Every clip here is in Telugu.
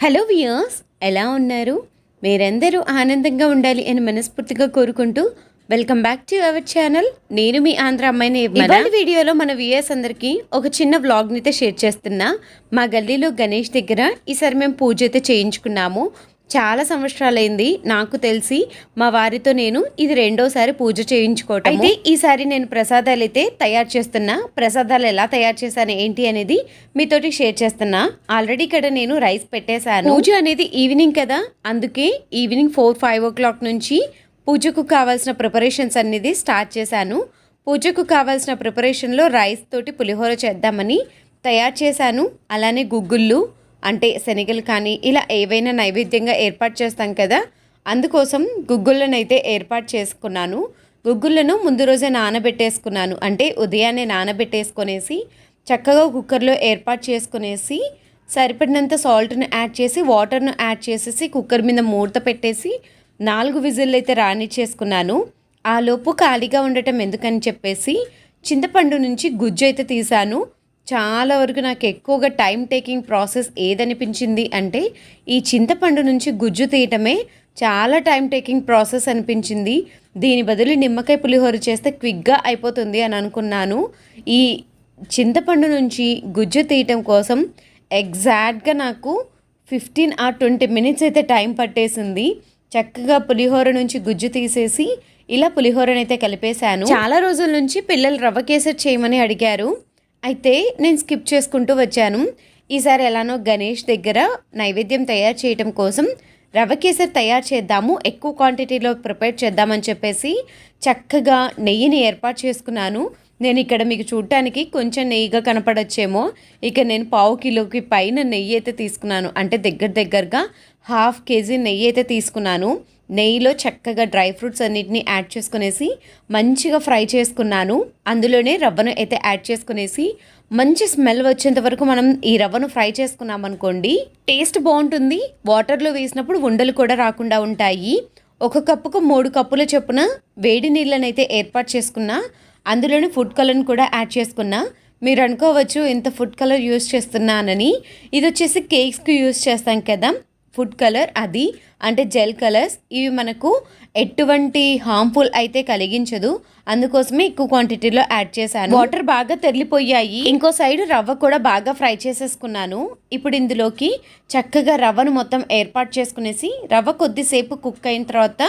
హలో వియర్స్ ఎలా ఉన్నారు? మీరందరూ ఆనందంగా ఉండాలి అని మనస్ఫూర్తిగా కోరుకుంటూ welcome back to our channel. నేను మీ ఆంధ్ర అమ్మాయిని ఇవాళ వీడియోలో మన వియర్స్ అందరికీ ఒక చిన్న వ్లాగ్ని అయితే షేర్ చేస్తున్నా. మా గల్లీలో గణేష్ దగ్గర ఈసారి మేము పూజ అయితే చేయించుకున్నాము. చాలా సంవత్సరాలైంది నాకు తెలిసి మా వారితో నేను ఇది రెండోసారి పూజ చేయించుకోవటం అయితే ఈసారి నేను ప్రసాదాలు అయితే తయారు చేస్తున్నా. ప్రసాదాలు ఎలా తయారు చేశాను ఏంటి అనేది మీతోటి షేర్ చేస్తున్నా. ఆల్రెడీ ఇక్కడ నేను రైస్ పెట్టేశాను. పూజ అనేది ఈవినింగ్ కదా? అందుకే evening four five o'clock నుంచి పూజకు కావాల్సిన ప్రిపరేషన్స్ అనేది స్టార్ట్ చేశాను. పూజకు కావాల్సిన ప్రిపరేషన్లో రైస్ తోటి పులిహోర చేద్దామని తయారు చేశాను. అలానే గుగ్గుళ్ళు అంటే శనగలు కానీ ఇలా ఏవైనా నైవేద్యంగా ఏర్పాటు చేస్తాం కదా అందుకోసం గుగ్గుళ్ళను అయితే ఏర్పాటు చేసుకున్నాను. గుగ్గుళ్ళను ముందు రోజే నానబెట్టేసుకున్నాను. అంటే ఉదయాన్నే నానబెట్టేసుకొనేసి చక్కగా కుక్కర్లో ఏర్పాటు చేసుకునేసి సరిపడినంత సాల్ట్ను యాడ్ చేసి వాటర్ను యాడ్ చేసేసి కుక్కర్ మీద మూత పెట్టేసి నాలుగు విజిల్లు అయితే రానిచ్చేసుకున్నాను. ఆ లోపు ఖాళీగా ఉండటం ఎందుకని చెప్పేసి చింతపండు నుంచి గుజ్జు అయితే తీసాను. చాలా వరకు నాకు ఎక్కువగా టైం టేకింగ్ ప్రాసెస్ ఏదనిపించింది అంటే ఈ చింతపండు నుంచి గుజ్జు తీయటమే చాలా టైం టేకింగ్ ప్రాసెస్ అనిపించింది. దీని బదులు నిమ్మకాయ పులిహోర చేస్తే క్విక్గా అయిపోతుంది అని అనుకున్నాను. ఈ చింతపండు నుంచి గుజ్జు తీయటం కోసం ఎగ్జాక్ట్గా నాకు ఫిఫ్టీన్ ఆర్ ట్వంటీ మినిట్స్ అయితే టైం పట్టేసింది. చక్కగా పులిహోర నుంచి గుజ్జు తీసేసి ఇలా పులిహోరనైతే కలిపేశాను. చాలా రోజుల నుంచి పిల్లలు రవ్వ కేసరి చేయమని అడిగారు. అయితే నేను స్కిప్ చేసుకుంటూ వచ్చాను. ఈసారి ఎలానో గణేష్ దగ్గర నైవేద్యం తయారు చేయటం కోసం రవ కేసరి తయారు చేద్దాము ఎక్కువ క్వాంటిటీలో ప్రిపేర్ చేద్దామని చెప్పేసి చక్కగా నెయ్యిని ఏర్పాటు చేసుకున్నాను. నేను ఇక్కడ మీకు చూడటానికి కొంచెం నెయ్యిగా కనపడచ్చేమో. ఇక నేను పావు కిలోకి పైన నెయ్యి అయితే తీసుకున్నాను. అంటే దగ్గర దగ్గరగా హాఫ్ కేజీ నెయ్యి అయితే తీసుకున్నాను. నెయ్యిలో చక్కగా డ్రై ఫ్రూట్స్ అన్నిటిని యాడ్ చేసుకునేసి మంచిగా ఫ్రై చేసుకున్నాను. అందులోనే రవ్వను అయితే యాడ్ చేసుకునేసి మంచి స్మెల్ వచ్చేంత వరకు మనం ఈ రవ్వను ఫ్రై చేసుకున్నాం అనుకోండి టేస్ట్ బాగుంటుంది. వాటర్లో వేసినప్పుడు ఉండలు కూడా రాకుండా ఉంటాయి. ఒక కప్పుకు మూడు కప్పుల చొప్పున వేడి నీళ్ళనైతే ఏర్పాటు చేసుకున్నా అందులోనే ఫుడ్ కలర్ని కూడా యాడ్ చేసుకున్నా. మీరు అనుకోవచ్చు ఇంత ఫుడ్ కలర్ యూస్ చేస్తున్నానని. ఇది వచ్చేసి కేక్స్కి యూస్ చేస్తాం కదా. ఫుడ్ కలర్ అది. అంటే జెల్ కలర్స్. ఇవి మనకు ఎటువంటి హార్మ్ఫుల్ అయితే కలిగించదు. అందుకోసమే ఎక్కువ క్వాంటిటీలో యాడ్ చేశాను. వాటర్ బాగా తెరిలిపోయాయి. ఇంకో సైడ్ రవ్వ కూడా బాగా ఫ్రై చేసేసుకున్నాను. ఇప్పుడు ఇందులోకి చక్కగా రవ్వను మొత్తం ఏర్పాటు చేసుకునేసి రవ్వ కొద్దిసేపు కుక్ అయిన తర్వాత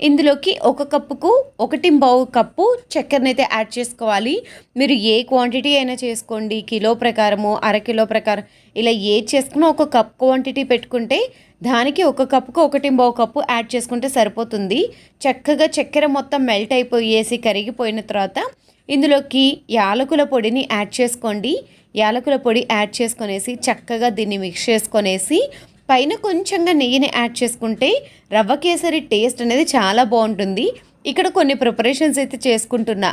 ఇందులోకి ఒక కప్పుకు ఒకటి బావు కప్పు చక్కెరనైతే యాడ్ చేసుకోవాలి. మీరు ఏ క్వాంటిటీ అయినా చేసుకోండి. కిలో ప్రకారము అరకిలో ప్రకారం ఇలా ఏ చేసుకున్నా ఒక కప్ క్వాంటిటీ పెట్టుకుంటే దానికి ఒక కప్పుకు ఒకటి బావు కప్పు యాడ్ చేసుకుంటే సరిపోతుంది. చక్కగా చక్కెర మొత్తం మెల్ట్ అయిపోయేసి కరిగిపోయిన తర్వాత ఇందులోకి యాలకుల పొడిని యాడ్ చేసుకోండి. యాలకుల పొడి యాడ్ చేసుకొనేసి చక్కగా దీన్ని మిక్స్ చేసుకొనేసి పైన కొంచెంగా నెయ్యిని యాడ్ చేసుకుంటే రవ్వ కేసరి టేస్ట్ అనేది చాలా బాగుంటుంది. ఇక్కడ కొన్ని ప్రిపరేషన్స్ అయితే చేసుకుంటున్నా.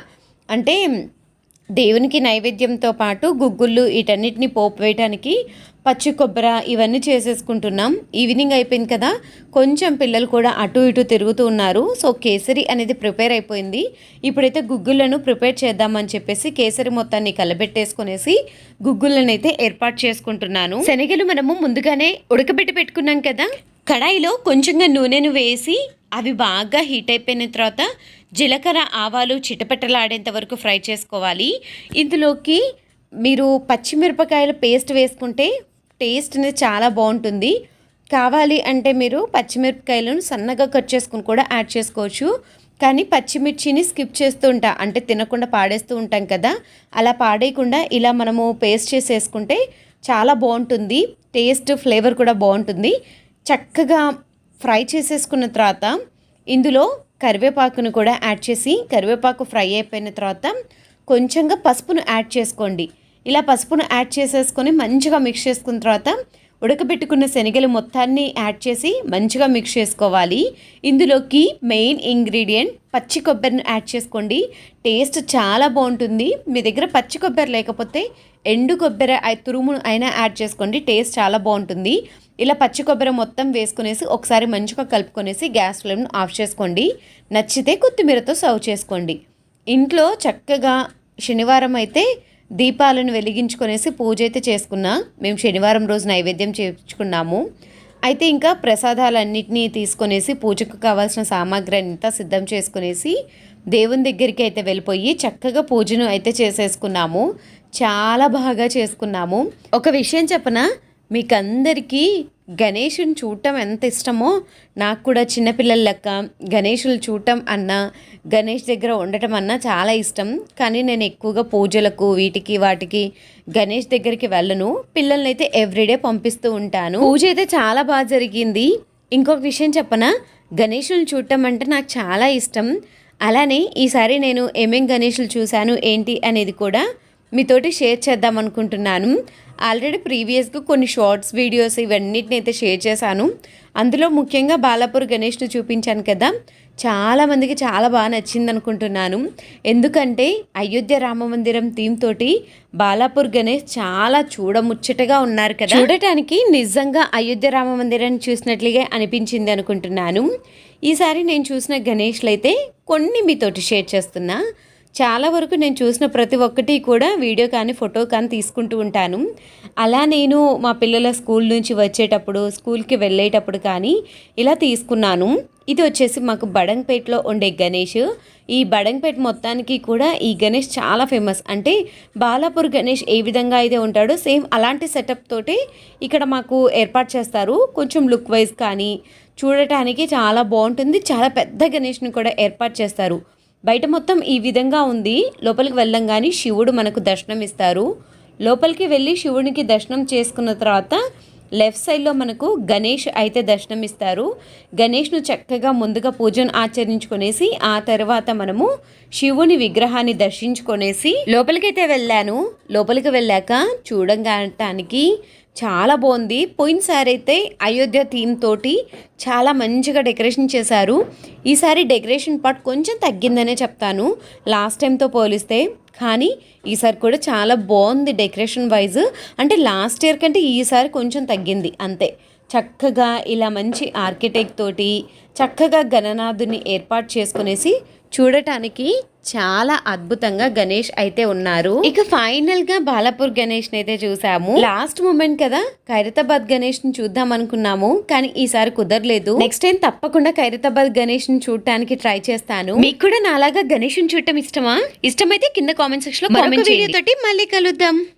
అంటే దేవునికి నైవేద్యంతో పాటు గుగ్గుళ్ళు వీటన్నిటిని పోపు వేయటానికి పచ్చి కొబ్బరి ఇవన్నీ చేసేసుకుంటున్నాం. ఈవినింగ్ అయిపోయింది కదా. కొంచెం పిల్లలు కూడా అటు ఇటు తిరుగుతూ ఉన్నారు. సో కేసరి అనేది ప్రిపేర్ అయిపోయింది. ఇప్పుడైతే గుగ్గులను ప్రిపేర్ చేద్దామని చెప్పేసి కేసరి మొత్తాన్ని కలబెట్టేసుకునేసి గుగ్గులను అయితే ఏర్పాటు చేసుకుంటున్నాను. శనగలు మనము ముందుగానే ఉడకబెట్టి పెట్టుకున్నాం కదా. కడాయిలో కొంచెంగా నూనెను వేసి అవి బాగా హీట్ అయిపోయిన తర్వాత జీలకర్ర ఆవాలు చిటపెట్టలాడేంత వరకు ఫ్రై చేసుకోవాలి. ఇందులోకి మీరు పచ్చిమిరపకాయల పేస్ట్ వేసుకుంటే టేస్ట్ అనేది చాలా బాగుంటుంది. కావాలి అంటే మీరు పచ్చిమిరపకాయలను సన్నగా కట్ చేసుకుని కూడా యాడ్ చేసుకోవచ్చు. కానీ పచ్చిమిర్చిని స్కిప్ చేస్తూ ఉంటా. అంటే తినకుండా పాడేస్తూ ఉంటాం కదా. అలా పాడేయకుండా ఇలా మనము పేస్ట్ చేసేసుకుంటే చాలా బాగుంటుంది. టేస్ట్ ఫ్లేవర్ కూడా బాగుంటుంది. చక్కగా ఫ్రై చేసేసుకున్న తర్వాత ఇందులో కరివేపాకును కూడా యాడ్ చేసి కరివేపాకు ఫ్రై అయిపోయిన తర్వాత కొంచెంగా పసుపును యాడ్ చేసుకోండి. ఇలా పసుపును యాడ్ చేసేసుకొని మంచిగా మిక్స్ చేసుకున్న తర్వాత ఉడకబెట్టుకున్న శనగలు మొత్తాన్ని యాడ్ చేసి మంచిగా మిక్స్ చేసుకోవాలి. ఇందులోకి మెయిన్ ఇంగ్రీడియంట్ పచ్చి కొబ్బరిని యాడ్ చేసుకోండి. టేస్ట్ చాలా బాగుంటుంది. మీ దగ్గర పచ్చి కొబ్బరి లేకపోతే ఎండు కొబ్బరి తురుము అయినా యాడ్ చేసుకోండి. టేస్ట్ చాలా బాగుంటుంది. ఇలా పచ్చి కొబ్బరి మొత్తం వేసుకునేసి ఒకసారి మంచిగా కలుపుకొనేసి గ్యాస్ ఫ్లేమ్ను ఆఫ్ చేసుకోండి. నచ్చితే కొత్తిమీరతో సర్వ్ చేసుకోండి. ఇంట్లో చక్కగా శనివారం అయితే దీపాలను వెలిగించుకొనేసి పూజ అయితే చేసుకున్నా మేము శనివారం రోజు నైవేద్యం చేర్చుకున్నాము అయితే ఇంకా ప్రసాదాలన్నింటినీ తీసుకొనేసి పూజకు కావాల్సిన సామాగ్రి అంతా సిద్ధం చేసుకునేసి దేవుని దగ్గరికి అయితే వెళ్ళిపోయి చక్కగా పూజను అయితే చేసేసుకున్నాము. చాలా బాగా చేసుకున్నాము. ఒక విషయం చెప్పనా? మీకందరికీ గణేషుని చూడటం ఎంత ఇష్టమో నాకు కూడా చిన్నపిల్లల లెక్క గణేషులు చూడటం అన్నా గణేష్ దగ్గర ఉండటం అన్నా చాలా ఇష్టం. కానీ నేను ఎక్కువగా పూజలకు వీటికి వాటికి గణేష్ దగ్గరికి వెళ్ళను. పిల్లల్ని అయితే ఎవ్రీడే పంపిస్తూ ఉంటాను. పూజ అయితే చాలా బాగా జరిగింది. ఇంకొక విషయం చెప్పనా? గణేషులు చూడటం అంటే నాకు చాలా ఇష్టం. అలానే ఈసారి నేను ఏమేం గణేషులు చూశాను ఏంటి అనేది కూడా మీతోటి షేర్ చేద్దాం అనుకుంటున్నాను ఆల్రెడీ ప్రీవియస్గా కొన్ని షార్ట్స్ వీడియోస్ ఇవన్నిటిని అయితే షేర్ చేశాను. అందులో ముఖ్యంగా బాలాపూర్ గణేష్ను చూపించాను కదా. చాలా మందికి చాలా బాగా నచ్చింది అనుకుంటున్నాను. ఎందుకంటే అయోధ్య రామ మందిరం థీమ్ తోటి బాలాపూర్ గణేష్ చాలా చూడముచ్చటగా ఉన్నారు కదా. చూడటానికి నిజంగా అయోధ్య రామ మందిరాన్ని చూసినట్లుగా అనిపించింది అనుకుంటున్నాను. ఈసారి నేను చూసిన గణేష్లు అయితే కొన్ని మీతోటి షేర్ చేస్తున్నా. చాలా వరకు నేను చూసిన ప్రతి ఒక్కటి కూడా వీడియో కానీ ఫోటో కానీ తీసుకుంటూ ఉంటాను. అలా నేను మా పిల్లల స్కూల్ నుంచి వచ్చేటప్పుడు స్కూల్కి వెళ్ళేటప్పుడు కానీ ఇలా తీసుకున్నాను. ఇది వచ్చేసి మాకు బడంగపేటలో ఉండే గణేష్. ఈ బడంగపేట మొత్తానికి కూడా ఈ గణేష్ చాలా ఫేమస్. అంటే బాలాపూర్ గణేష్ ఏ విధంగా అయితే ఉంటాడో సేమ్ అలాంటి సెటప్ తోటి ఇక్కడ మాకు ఏర్పాటు చేస్తారు. కొంచెం లుక్ వైజ్ కానీ చూడటానికి చాలా బాగుంటుంది. చాలా పెద్ద గణేష్ని కూడా ఏర్పాటు చేస్తారు. బయట మొత్తం ఈ విధంగా ఉంది. లోపలికి వెళ్ళంగానే శివుడు మనకు దర్శనం ఇస్తారు. లోపలికి వెళ్ళి శివునికి దర్శనం చేసుకున్న తర్వాత లెఫ్ట్ సైడ్లో మనకు గణేష్ అయితే దర్శనం ఇస్తారు. గణేష్ను చక్కగా ముందుగా పూజను ఆచరించుకునేసి ఆ తర్వాత మనము శివుని విగ్రహాన్ని దర్శించుకొనేసి లోపలికైతే వెళ్ళాను. లోపలికి వెళ్ళాక చూడగాటానికి చాలా బాగుంది. పోయినసారి అయితే అయోధ్య థీమ్ తోటి చాలా మంచిగా డెకరేషన్ చేశారు. ఈసారి డెకరేషన్ పార్ట్ కొంచెం తగ్గిందనే చెప్తాను. లాస్ట్ టైంతో పోలిస్తే. కానీ ఈసారి కూడా చాలా బాగుంది డెకరేషన్ వైజ్. అంటే లాస్ట్ ఇయర్ కంటే ఈసారి కొంచెం తగ్గింది. అంతే. చక్కగా ఇలా మంచి ఆర్కిటెక్ట్ తోటి చక్కగా గణనాథుని ఏర్పాటు చేసుకునేసి చూడటానికి చాలా అద్భుతంగా గణేష్ అయితే ఉన్నారు. ఇక ఫైనల్గా బాలాపూర్ గణేష్ అయితే చూసాము. లాస్ట్ మూమెంట్ కదా ఖైరతాబాద్ గణేష్ని చూద్దాం అనుకున్నాము కానీ ఈసారి కుదరలేదు. నెక్స్ట్ టైం తప్పకుండా ఖైరతాబాద్ గణేష్ని చూడటానికి ట్రై చేస్తాను. మీకు కూడా నాలాగా గణేష్ చూడటం ఇష్టమా? ఇష్టమైతే కింద కామెంట్ సెక్షన్లో తోటి మళ్ళీ కలుద్దాం.